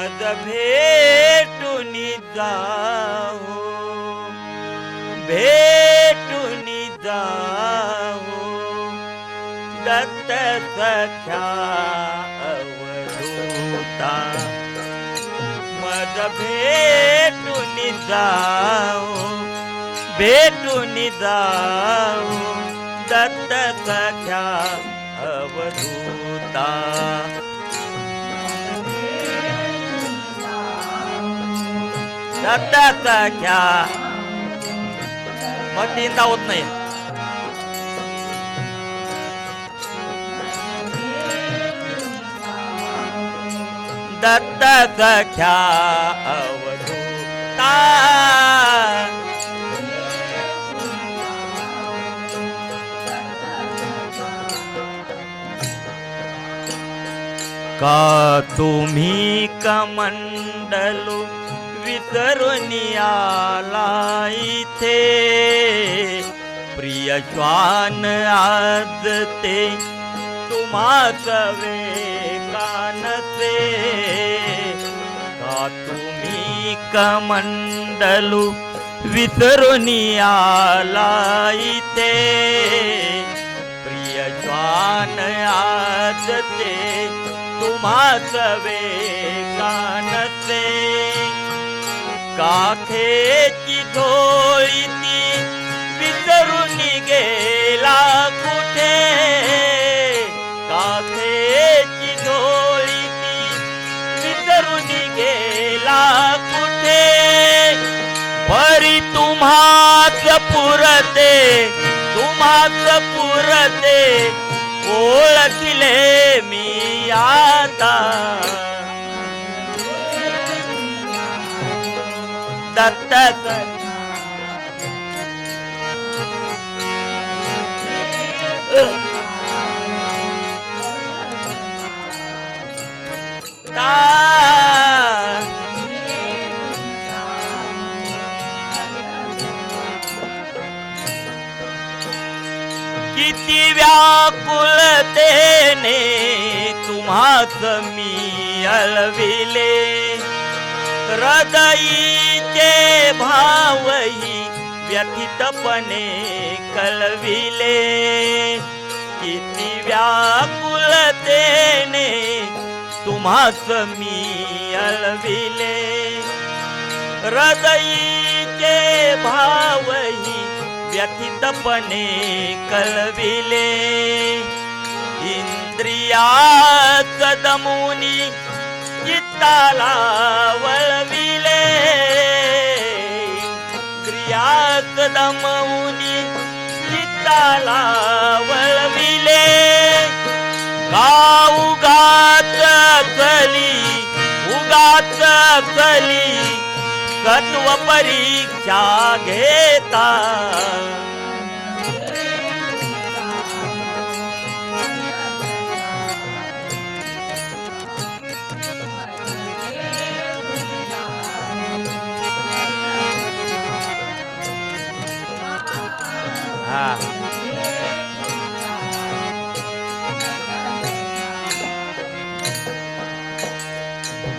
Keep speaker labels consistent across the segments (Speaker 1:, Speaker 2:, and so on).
Speaker 1: मज भेटून जाओ भेटून जाओ। दत्त सख्या अवधूता मज भेटून जाओ भेटून जाओ। दत्त सख्या अवधूता। दत्त सख्या मग तीनदा होत नाही. दत्त सख्या अवधूता का तुम्ही कमंडलू वितरुनियाला इथे. प्रिय श्वान आज ते कवे वेगानसे. का तुम्ही कमंडलू वितरुनियाला इथे? प्रिय श्वान आज ते कवे कानते काखेची झोळी ती विसरून गेला कुठे? काखेची झोळी ती विसरून गेला कुठे? परी तुम्हाच पुरते तुम्हाच पुरते ओळखले मी आता. दत्त किती व्याकुलतेने तुम्हाच मी अलविले. हृदयीचे भावही व्यथितपणे कलविले. किती व्याकुलतेने तुम्हास मी अलविले. हृदयीचे भावही व्यथितपणे कलविले. इंद्रिया कदमुनी चित्ताला वळविले क्रिया कदमउनी चित्ताला वळविले का उगाच चली उगाच चली सत्व परीक्षा घेता.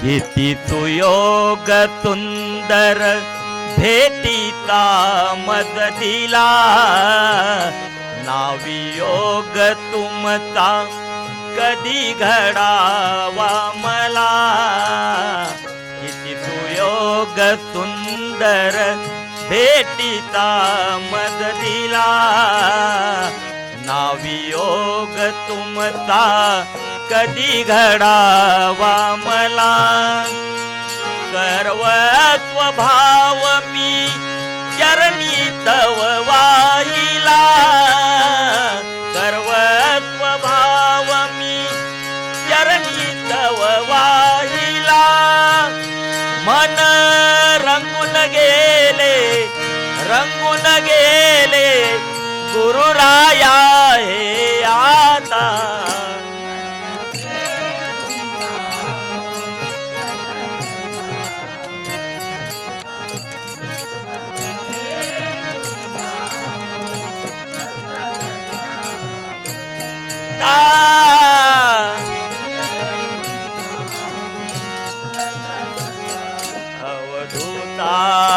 Speaker 1: किती सुयोग सुंदर भेटीचा मदतीला दिला नावियोग तुमचा कधी घडावा मला. किती सुयोग सुंदर भेटीचा मदतीला दिला नावियोग तुमचा कधी घडावा मला? सर्व भाव मी चरणी तव वाहिला. सर्व भाव मी चरणी तव वाहिला. मन रंगून गे Ah.